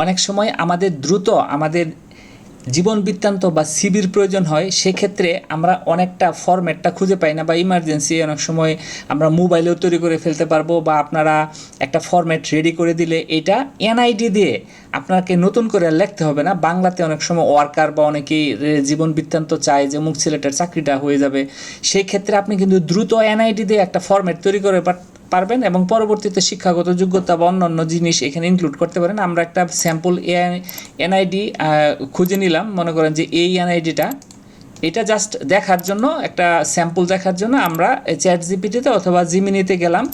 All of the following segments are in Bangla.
অনেক সময় আমাদের দ্রুত আমাদের জীবন বৃত্তান্ত বা সিবির প্রয়োজন হয়, সেক্ষেত্রে আমরা অনেকটা ফরম্যাটটা খুঁজে পাই না বা ইমার্জেন্সি অনেক সময় আমরা মোবাইলেও তৈরি করে ফেলতে পারব বা আপনারা একটা ফরম্যাট রেডি করে দিলে এটা এনআইডি দিয়ে আপনাকে নতুন করে লিখতে হবে না। বাংলাতে অনেক সময় ওয়ার্কার বা অনেকেই জীবন বৃত্তান্ত চায় যে মুখ ছেলেটার চাকরিটা হয়ে যাবে। সেই ক্ষেত্রে আপনি কিন্তু দ্রুত এনআইডি দিয়ে একটা ফরম্যাট তৈরি করে পার- পারবেন এবং পরবর্তীতে শিক্ষাগত যোগ্যতা বা অন্যান্য জিনিস এখানে ইনক্লুড করতে পারেন। আমরা একটা স্যাম্পল এ এনআইডি খুঁজে নিলাম। মনে করেন যে এই এনআইডিটা এটা জাস্ট দেখার জন্য, একটা স্যাম্পল দেখার জন্য আমরা চ্যাট জিপিটিতে অথবা জিমিনিতে গেলাম,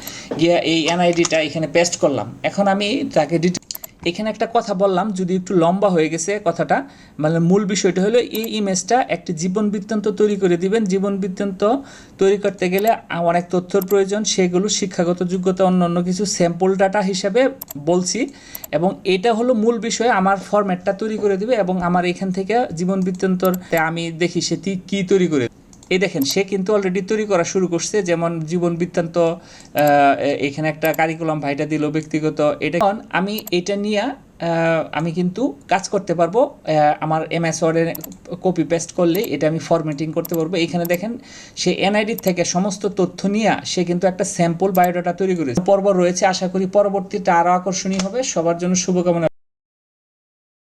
গিয়ে এই এনআইডিটা এখানে পেস্ট করলাম। এখন আমি তাকে ডিটেল এখানে একটা কথা বললাম, যদি একটু লম্বা হয়ে গেছে কথাটা মানে মূল বিষয়টা হলো এই ইমেজটা একটি জীবন বৃত্তান্ত তৈরি করে দিবেন। জীবন বৃত্তান্ত তৈরি করতে গেলে অনেক তথ্যর প্রয়োজন, সেগুলো শিক্ষাগত যোগ্যতা, অন্য অন্য কিছু স্যাম্পল ডাটা হিসাবে বলছি। এবং এটা হলো মূল বিষয়, আমার ফরম্যাটটা তৈরি করে দিবে এবং আমার এখান থেকে জীবন বৃত্তান্তর আমি দেখি সে তি- কি তৈরি করে এই দেখেন, সে কিন্তু অলরেডি তৈরি করা শুরু করছে, যেমন জীবন বৃত্তান্ত এখানে একটা কারিকুলাম ভাইটা দিল ব্যক্তিগত, এটা আমি এটা নিয়ে আমি কিন্তু কাজ করতে পারব আমার এমএস ওয়ার্ডে কপি পেস্ট করলে এটা আমি ফরম্যাটিং করতে পারব। এখানে দেখেন, সে এনআইডি থেকে সমস্ত তথ্য নিয়ে সে কিন্তু একটা স্যাম্পল বায়োডাটা তৈরি করেছে। পর্ব রয়েছে, আশা করি পরবর্তীটা আরও আকর্ষণীয় হবে। সবার জন্য শুভকামনা।